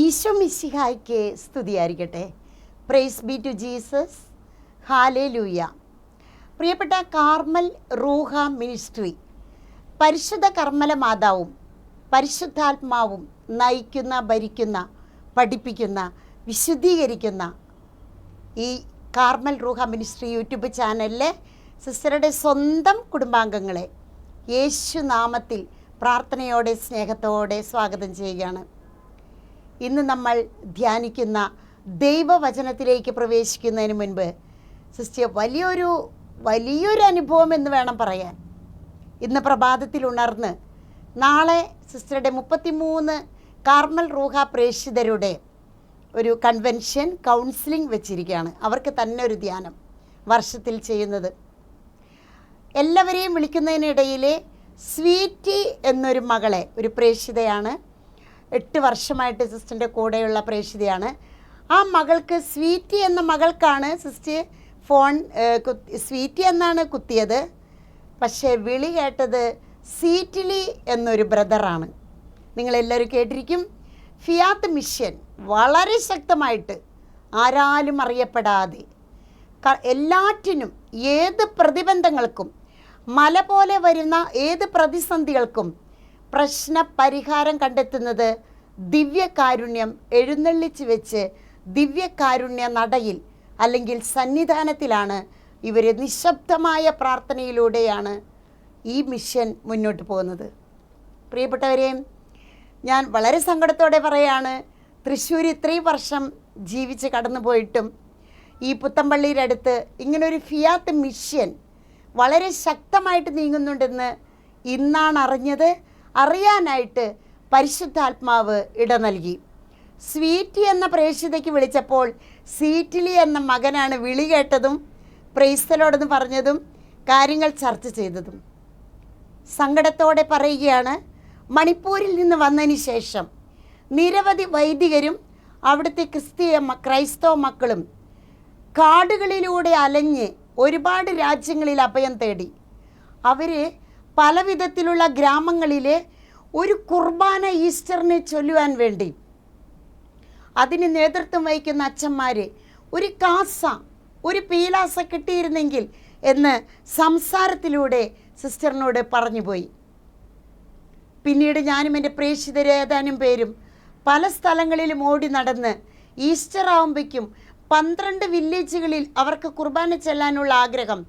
ഈശോ മിശിഹായ്ക്ക് സ്തുതിയായിരിക്കട്ടെ. Price B to Jesus ഹാലേ ലൂയ പ്രിയപ്പെട്ട കാർമൽ റൂഹ മിനിസ്ട്രി പരിശുദ്ധ കർമ്മല മാതാവും പരിശുദ്ധാത്മാവും നയിക്കുന്ന ഭരിക്കുന്ന പഠിപ്പിക്കുന്ന വിശുദ്ധീകരിക്കുന്ന ഈ കാർമൽ റൂഹ മിനിസ്ട്രി യൂട്യൂബ് ചാനലിലെ സിസ്റ്ററുടെ സ്വന്തം കുടുംബാംഗങ്ങളെ യേശുനാമത്തിൽ പ്രാർത്ഥനയോടെ സ്നേഹത്തോടെ സ്വാഗതം ചെയ്യുകയാണ്. ഇന്ന് നമ്മൾ ധ്യാനിക്കുന്ന ദൈവവചനത്തിലേക്ക് പ്രവേശിക്കുന്നതിന് മുൻപ് സിസ്റ്റർ വലിയൊരു വലിയൊരു അനുഭവം എന്ന് വേണം പറയാൻ. ഇന്ന് പ്രഭാതത്തിൽ ഉണർന്ന് നാളെ സിസ്റ്ററുടെ മുപ്പത്തിമൂന്ന് കാർമൽ റൂഹ പ്രേക്ഷിതരുടെ ഒരു കൺവെൻഷൻ കൗൺസിലിംഗ് വെച്ചിരിക്കുകയാണ്. അവർക്ക് തന്നെ ഒരു ധ്യാനം വർഷത്തിൽ ചെയ്യുന്നത്. എല്ലാവരെയും വിളിക്കുന്നതിനിടയിൽ സ്വീറ്റി എന്നൊരു മകളെ ഒരു പ്രേക്ഷിതയാണ് എട്ട് വർഷമായിട്ട് സിസ്റ്ററിന്റെ കൂടെയുള്ള പ്രേക്ഷിതയാണ്. ആ മകൾക്ക് സ്വീറ്റി എന്ന മകൾക്കാണ് സിസ്റ്റർ ഫോൺ സ്വീറ്റി എന്നാണ് കുത്തിയത്. പക്ഷേ വിളി കേട്ടത് സീറ്റിലി എന്നൊരു ബ്രദറാണ്. നിങ്ങളെല്ലാവരും കേട്ടിരിക്കും. ഫിയാത്ത് മിഷ്യൻ വളരെ ശക്തമായിട്ട് ആരാലും അറിയപ്പെടാതെ എല്ലാറ്റിനും ഏത് പ്രതിബന്ധങ്ങൾക്കും മല പോലെ വരുന്ന ഏത് പ്രതിസന്ധികൾക്കും പ്രശ്ന പരിഹാരം കണ്ടെത്തുന്നത് ദിവ്യകാരുണ്യം എഴുന്നള്ളിച്ച് വെച്ച് ദിവ്യകാരുണ്യ നടയിൽ അല്ലെങ്കിൽ സന്നിധാനത്തിലാണ്. ഇവർ നിശബ്ദമായ പ്രാർത്ഥനയിലൂടെയാണ് ഈ മിഷൻ മുന്നോട്ട് പോകുന്നത്. പ്രിയപ്പെട്ടവരെ ഞാൻ വളരെ സങ്കടത്തോടെ പറയാണ് തൃശ്ശൂർ ഇത്രയും വർഷം ജീവിച്ച് കടന്നു പോയിട്ടും ഈ പുത്തമ്പള്ളിയുടെ അടുത്ത് ഇങ്ങനൊരു ഫിയാത്ത് മിഷൻ വളരെ ശക്തമായിട്ട് നീങ്ങുന്നുണ്ടെന്ന് ഇന്നാണ് അറിഞ്ഞത്. അറിയാനായിട്ട് പരിശുദ്ധാത്മാവ് ഇട നൽകി. സ്വീറ്റി എന്ന പ്രേക്ഷിതയ്ക്ക് വിളിച്ചപ്പോൾ സീറ്റിലി എന്ന മകനാണ് വിളി കേട്ടതും പ്രേസ്തലോടെന്ന് പറഞ്ഞതും കാര്യങ്ങൾ ചർച്ച ചെയ്തതും. സങ്കടത്തോടെ പറയുകയാണ് മണിപ്പൂരിൽ നിന്ന് വന്നതിന് ശേഷം നിരവധി വൈദികരും അവിടുത്തെ ക്രിസ്തീയ ക്രൈസ്തവ മക്കളും കാടുകളിലൂടെ അലഞ്ഞ് ഒരുപാട് രാജ്യങ്ങളിൽ അഭയം തേടി. അവർ പല വിധത്തിലുള്ള ഗ്രാമങ്ങളിലെ ഒരു കുർബാന ഈസ്റ്ററിനെ ചൊല്ലുവാൻ വേണ്ടി അതിന് നേതൃത്വം വഹിക്കുന്ന അച്ഛന്മാർ ഒരു കാസ ഒരു പീലാസ കിട്ടിയിരുന്നെങ്കിൽ എന്ന് സംസാരത്തിലൂടെ സിസ്റ്ററിനോട് പറഞ്ഞുപോയി. പിന്നീട് ഞാനും എന്റെ പ്രേക്ഷിതരെ ഏതാനും പേരും പല സ്ഥലങ്ങളിലും ഓടി നടന്ന് ഈസ്റ്റർ ആവുമ്പോഴേക്കും പന്ത്രണ്ട് വില്ലേജുകളിൽ അവർക്ക് കുർബാന ചെല്ലാനുള്ള ആഗ്രഹം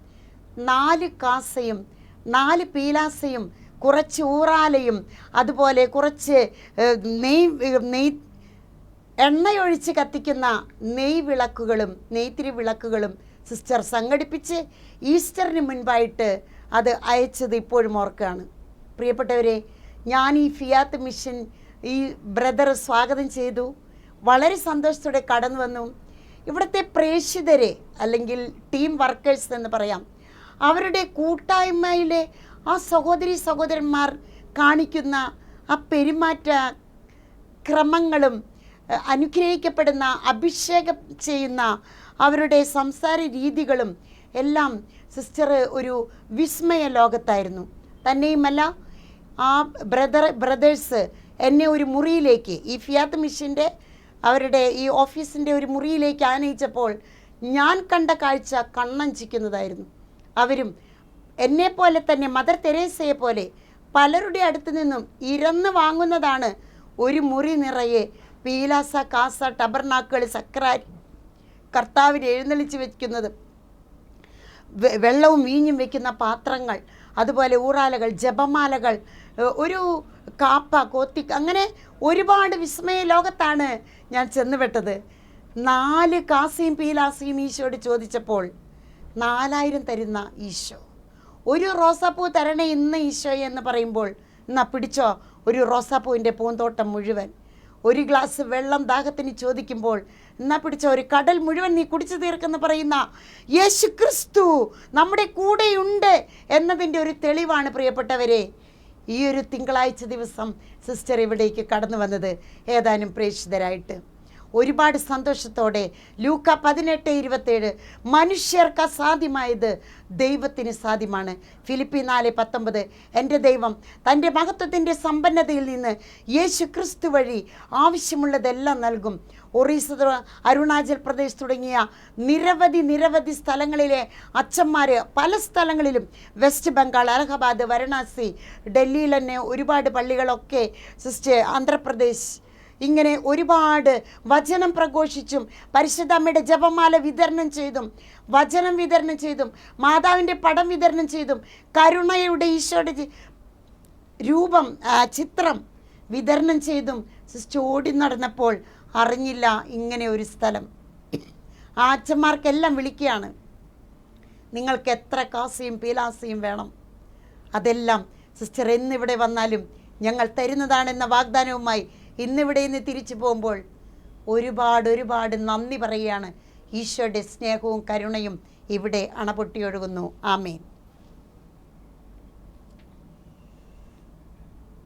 നാല് കാസയും നാല് പീലാസയും കുറച്ച് ഊറാലയും അതുപോലെ കുറച്ച് നെയ് നെയ് എണ്ണയൊഴിച്ച് കത്തിക്കുന്ന നെയ് വിളക്കുകളും നെയ്ത്തിരി വിളക്കുകളും സിസ്റ്റർ സംഘടിപ്പിച്ച് ഈസ്റ്ററിന് മുൻപായിട്ട് അത് അയച്ചത് ഇപ്പോഴും ഓർക്കുകയാണ്. പ്രിയപ്പെട്ടവരെ ഞാൻ ഈ ഫിയാത്ത് മിഷൻ ഈ ബ്രദർ സ്വാഗതം ചെയ്തു. വളരെ സന്തോഷത്തോടെ കടന്നു വന്നു. ഇവിടുത്തെ പ്രേക്ഷിതരെ അല്ലെങ്കിൽ ടീം വർക്കേഴ്സ് എന്ന് പറയാം അവരുടെ കൂട്ടായ്മയിലെ ആ സഹോദരി സഹോദരന്മാർ കാണിക്കുന്ന ആ പെരുമാറ്റ ക്രമങ്ങളും അനുഗ്രഹിക്കപ്പെടുന്ന അഭിഷേകം ചെയ്യുന്ന അവരുടെ സംസാര രീതികളും എല്ലാം സിസ്റ്റർ ഒരു വിസ്മയ ലോകത്തായിരുന്നു. തന്നെയുമല്ല ആ ബ്രദർ ബ്രദേഴ്സ് എന്നെ ഒരു മുറിയിലേക്ക് ഈ ഫിയാത്ത് മിഷന്റെ അവരുടെ ഈ ഓഫീസിന്റെ ഒരു മുറിയിലേക്ക് ആനയിച്ചപ്പോൾ ഞാൻ കണ്ട കാഴ്ച കണ്ണഞ്ചിക്കുന്നതായിരുന്നു. അവരും എന്നെപ്പോലെ തന്നെ മദർ തെരേസയെ പോലെ പലരുടെ അടുത്തു നിന്നും ഇരന്ന് വാങ്ങുന്നതാണ് ഒരു മുറി നിറയെ പീലാസ കാസ ടബർനാക്കുകൾ സക്രാരി കർത്താവിനെ എഴുന്നള്ളിച്ച് വയ്ക്കുന്നത് വെള്ളവും വീഞ്ഞും വയ്ക്കുന്ന പാത്രങ്ങൾ അതുപോലെ ഊറാലകൾ ജപമാലകൾ ഒരു കാപ്പ കോത്തി അങ്ങനെ ഒരുപാട് വിസ്മയ ലോകത്താണ് ഞാൻ ചെന്നുപെട്ടത്. നാല് കാസിയും പീലാസിയും ഈശോട് ചോദിച്ചപ്പോൾ നാലായിരം തരുന്ന ഈശോ. ഒരു റോസാപ്പൂ തരണേ ഇന്ന് ഈശോ എന്ന് പറയുമ്പോൾ എന്നാ പിടിച്ചോ ഒരു റോസാപ്പൂവിന്റെ പൂന്തോട്ടം മുഴുവൻ. ഒരു ഗ്ലാസ് വെള്ളം ദാഹത്തിന് ചോദിക്കുമ്പോൾ എന്നാ പിടിച്ച ഒരു കടൽ മുഴുവൻ നീ കുടിച്ചു തീർക്കെന്ന് പറയുന്ന യേശു ക്രിസ്തു നമ്മുടെ കൂടെയുണ്ട് എന്നതിന്റെ ഒരു തെളിവാണ് പ്രിയപ്പെട്ടവരെ. ഈ ഒരു തിങ്കളാഴ്ച ദിവസം സിസ്റ്റർ ഇവിടേക്ക് കടന്നു വന്നത് ഏതാനും പ്രേക്ഷിതരായിട്ട്. ഒരുപാട് സന്തോഷത്തോടെ ലൂക്ക പതിനെട്ട് ഇരുപത്തേഴ് മനുഷ്യർക്ക് അസാധ്യമായത് ദൈവത്തിന് സാധ്യമാണ്. ഫിലിപ്പി നാല് പത്തൊമ്പത് എന്റെ ദൈവം തന്റെ മഹത്വത്തിന്റെ സമ്പന്നതയിൽ നിന്ന് യേശു ക്രിസ്തു വഴി ആവശ്യമുള്ളതെല്ലാം നൽകും. ഒറീസ അരുണാചൽ പ്രദേശ് തുടങ്ങിയ നിരവധി നിരവധി സ്ഥലങ്ങളിലെ അച്ഛന്മാർ പല സ്ഥലങ്ങളിലും വെസ്റ്റ് ബംഗാൾ അലഹബാദ് വാരണാസി ഡൽഹിയിൽ തന്നെ ഒരുപാട് പള്ളികളൊക്കെ സിസ്റ്റർ ആന്ധ്രാപ്രദേശ് ഇങ്ങനെ ഒരുപാട് വചനം പ്രഘോഷിച്ചും പരിശുദ്ധ അമ്മയുടെ ജപമാല വിതരണം ചെയ്തും വചനം വിതരണം ചെയ്തും മാതാവിന്റെ പടം വിതരണം ചെയ്തും കരുണയുടെ ഈശോയുടെ രൂപം ചിത്രം വിതരണം ചെയ്തും സിസ്റ്റർ ഓടി നടന്നപ്പോൾ അറിഞ്ഞില്ല ഇങ്ങനെ ഒരു സ്ഥലം. ആ അച്ഛന്മാർക്കെല്ലാം വിളിക്കുകയാണ് നിങ്ങൾക്ക് എത്ര കാസയും പീലാസയും വേണം? അതെല്ലാം സിസ്റ്റർ എന്നിവിടെ വന്നാലും ഞങ്ങൾ തരുന്നതാണെന്ന വാഗ്ദാനവുമായി ഇന്നിവിടെ നിന്ന് തിരിച്ചു പോകുമ്പോൾ ഒരുപാട് ഒരുപാട് നന്ദി പറയുകയാണ്. ഈശോയുടെ സ്നേഹവും കരുണയും ഇവിടെ അണപൊട്ടിയൊഴുകുന്നു. ആമേൻ.